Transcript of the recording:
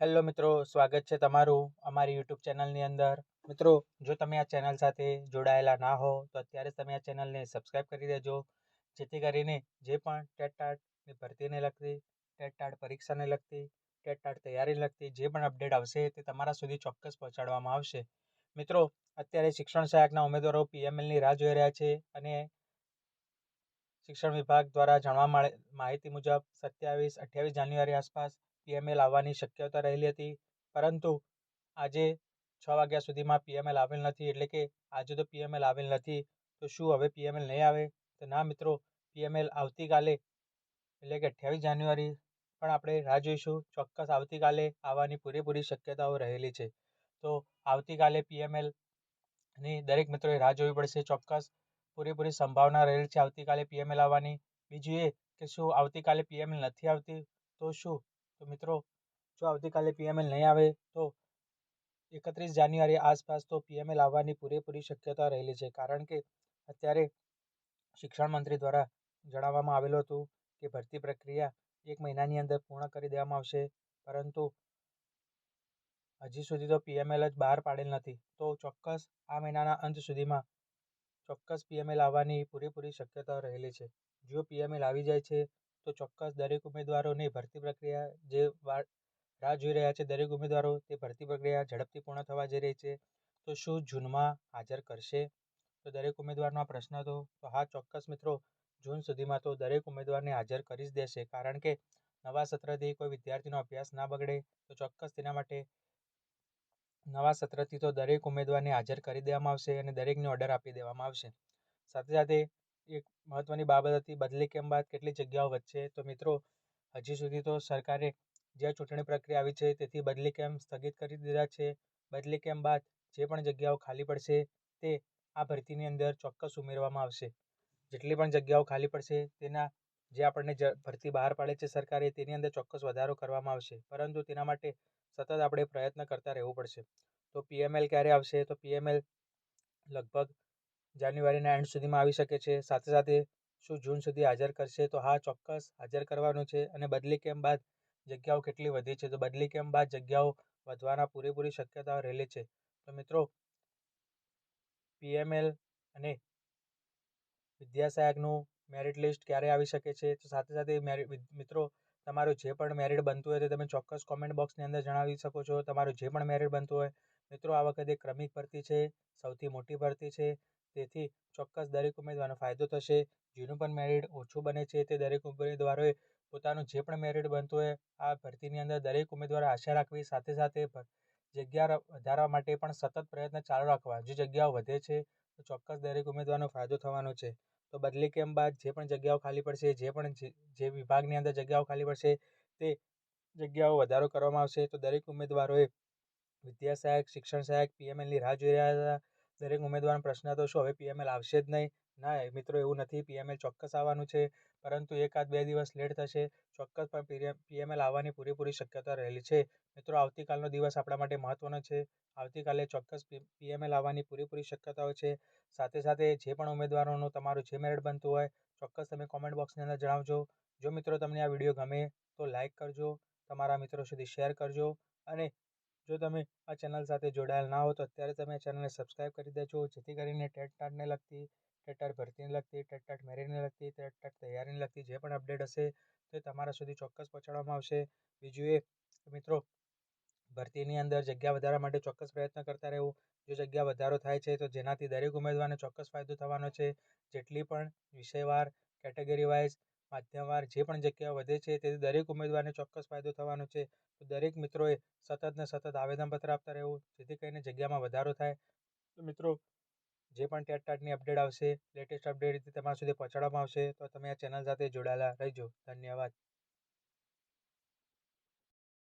Hello મિત્રો, સ્વાગત છે તમારું અમારી યુટ્યુબ ચેનલની અંદર. મિત્રો, જો તમે આ ચેનલ સાથે જોડાયેલા ના હો, તો અત્યારે તમે આ ચેનલને સબસ્ક્રાઈબ કરી દેજો. જેથી કરીને જે પણ ટેટ ટાટની ભરતીને લગતી, ટેટ ટાટ પરીક્ષાને લગતી, ટેટ ટાટ તૈયારીને લગતી જે પણ અપડેટ આવશે તે તમારા સુધી ચોક્કસ પહોંચાડવામાં આવશે. મિત્રો, અત્યારે શિક્ષણ સહાયકના ઉમેદવારો પીએમએલની રાહ જોઈ રહ્યા છે અને શિક્ષણ વિભાગ દ્વારા જાણવા મળે માહિતી મુજબ સત્યાવીસ અઠ્યાવીસ જાન્યુઆરી આસપાસ પીએમએલ આવવાની શક્યતા રહેલી હતી. પરંતુ આજે છ વાગ્યા સુધીમાં પીએમએલ આવેલ નથી, એટલે કે આજે તો પીએમએલ આવેલ નથી. તો શું હવે પીએમએલ નહીં આવે? તો ના મિત્રો પીએમએલ આવતીકાલે, એટલે કે અઠ્યાવીસ જાન્યુઆરી, પણ આપણે રાહ જોઈશું. ચોક્કસ આવતીકાલે આવવાની પૂરેપૂરી શક્યતાઓ રહેલી છે. તો આવતીકાલે પીએમએલની દરેક મિત્રોએ રાહ જોવી પડશે. ચોક્કસ પૂરેપૂરી સંભાવના રહેલી છે આવતીકાલે પીએમએલ આવવાની બીજું એ કે શું આવતીકાલે પીએમએલ નથી આવતી? તો શું? તો મિત્રો, જો આવતીકાલે પીએમએલ નહીં આવે, તો એકત્રીસ જાન્યુઆરી આસપાસ તો પીએમએલ આવવાની પૂરેપૂરી શક્યતા રહેલી છે. કારણ કે અત્યારે શિક્ષણ મંત્રી દ્વારા જણાવવામાં આવેલું હતું કે ભરતી પ્રક્રિયા એક મહિનાની અંદર પૂર્ણ કરી દેવામાં આવશે. પરંતુ હજી સુધી તો પીએમએલ જ બહાર પાડેલ નથી. તો ચોક્કસ આ મહિનાના અંત સુધીમાં ચોક્કસ પીએમએલ આવવાની પૂરેપૂરી શક્યતા રહેલી છે. જો પીએમએલ આવી જાય છે તો ચોક્કસ દરેક ઉમેદવારોની ભરતી પ્રક્રિયા જે રાહ જોઈ રહ્યા છે દરેક ઉમેદવારો તે ભરતી પ્રક્રિયા ઝડપથી પૂર્ણ થવા જઈ રહી છે. તો શું જૂનમાં હાજર કરશે? તો દરેક ઉમેદવારનો આ પ્રશ્ન હતો. તો હા, ચોક્કસ મિત્રો, જૂન સુધીમાં તો દરેક ઉમેદવારને હાજર કરી જ દેશે. કારણ કે નવા સત્રથી કોઈ વિદ્યાર્થીનો અભ્યાસ ના બગડે, તો ચોક્કસ તેના માટે નવા સત્રથી તો દરેક ઉમેદવારને હાજર કરી દેવામાં આવશે અને દરેકને ઓર્ડર આપી દેવામાં આવશે. સાથે સાથે એક મહત્ત્વની બાબત હતી બદલી કેમ બાદ કેટલી જગ્યાઓ વધશે તો મિત્રો, હજી સુધી તો સરકારે જે ચૂંટણી પ્રક્રિયા આવી છે તેથી બદલી કેમ સ્થગિત કરી દીધા છે. બદલી કેમ બાદ જે પણ જગ્યાઓ ખાલી પડશે તે આ ભરતીની અંદર ચોક્કસ ઉમેરવામાં આવશે. જેટલી પણ જગ્યાઓ ખાલી પડશે તેના, જે આપણને ભરતી બહાર પાડે છે સરકારે તેની અંદર ચોક્કસ વધારો કરવામાં આવશે. પરંતુ તેના માટે સતત આપણે પ્રયત્ન કરતા રહેવું પડશે. તો પીએમએલ ક્યારે આવશે? તો પીએમએલ લગભગ જાન્યુઆરીના એન્ડ સુધીમાં આવી શકે છે. સાથે સાથે શું જૂન સુધી હાજર કરશે? તો હા, ચોક્કસ હાજર કરવાનું છે અને બદલી કેમ્પ બાદ જગ્યાઓ કેટલી વધી છે? તો બદલી કેમ્પ બાદ જગ્યાઓ વધવાના પૂરેપૂરી શક્યતાઓ રહેલી છે. તો મિત્રો પીએમએલ અને વિદ્યાસહાયકનું મેરિટ લિસ્ટ ક્યારે આવી શકે છે? તો સાથે સાથે મિત્રો, તમારું જે પણ મેરિટ બનતું હોય તે તમે ચોક્કસ કોમેન્ટ બોક્સની અંદર જણાવી શકો છો. તમારું જે પણ મેરિટ બનતું હોય, મિત્રો, આ વખતે ક્રમિક ભરતી છે, સૌથી મોટી ભરતી છે. તેથી ચોક્કસ દરેક ઉમેદવારનો ફાયદો થશે. જેનું પણ મેરિટ ઓછું બને છે તે દરેક ઉમેદવારોએ પોતાનું જે પણ મેરિટ બનતું હોય, આ ભરતીની અંદર દરેક ઉમેદવારે આશા રાખવી, સાથે સાથે જગ્યા વધારવા માટે પણ સતત પ્રયત્ન ચાલુ રાખવા. જે જગ્યાઓ વધે છે, તો ચોક્કસ દરેક ઉમેદવારનો ફાયદો થવાનો છે. તો બદલી કેમ બાદ જે પણ જગ્યાઓ ખાલી પડશે, જે પણ જે વિભાગની અંદર જગ્યાઓ ખાલી પડશે, તે જગ્યાઓ વધારો કરવામાં આવશે. તો દરેક ઉમેદવારોએ વિદ્યા સહાયક શિક્ષણ સહાયક પીએમએલની રાહ જોઈ રહ્યા હતા. દરેક ઉમેદવારનો પ્રશ્ન હતો, શું હવે પીએમએલ આવશે જ નહીં? ના મિત્રો એવું નથી પીએમએલ ચોક્કસ આવવાનું છે, પરંતુ એકાદ બે દિવસ લેટ થશે, ચોક્કસ પણ પીએમએલ આવવાની પૂરેપૂરી શક્યતા રહેલી છે. મિત્રો, આવતીકાલનો દિવસ આપણા માટે મહત્ત્વનો છે. આવતીકાલે ચોક્કસ પીએમએલ આવવાની પૂરેપૂરી શક્યતાઓ છે. સાથે સાથે જે પણ ઉમેદવારોનું તમારું જે મેરિટ બનતું હોય, ચોક્કસ તમે કોમેન્ટ બોક્સની અંદર જણાવજો. જો મિત્રો તમને આ વીડિયો ગમે, તો લાઇક કરજો. તમારા મિત્રો સુધી શેર કરજો. અને જો તમે આ ચેનલ સાથે જોડાયેલ ના હો, તો અત્યારે તમે ચેનલને સબસ્ક્રાઈબ કરી દેજો. જેથી કરીને ટેટ ટાટને લગતી, ટેટ ટાટ ભરતીને લગતી, ટેટ ટાટ મેરિટને લગતી, ટેટ ટાટ તૈયારીને લગતી જે પણ અપડેટ હશે, તે તમારા સુધી ચોક્કસ પહોંચાડવામાં આવશે. બીજું એ, મિત્રો, ભરતીની અંદર જગ્યા વધારવા માટે ચોક્કસ પ્રયત્ન કરતા રહેવું. જો જગ્યા વધારો થાય છે, તો જેનાથી દરેક ઉમેદવારને ચોક્કસ ફાયદો થવાનો છે. જેટલી પણ વિષયવાર કેટેગરી વાઇઝ માધ્યમવાર જે પણ જગ્યા વધે છે, તેથી દરેક ઉમેદવારને ચોક્કસ ફાયદો થવાનો છે. તો દરેક મિત્રોએ સતત ને સતત આવેદનપત્ર આપતા રહેવું, જેથી કરીને જગ્યામાં વધારો થાય. તો મિત્રો, જે પણ ટેટ ટાટની અપડેટ આવશે, લેટેસ્ટ અપડેટ તમારા સુધી પહોંચાડવામાં આવશે, તો તમે આ ચેનલ સાથે જોડાયેલા રહેજો. ધન્યવાદ.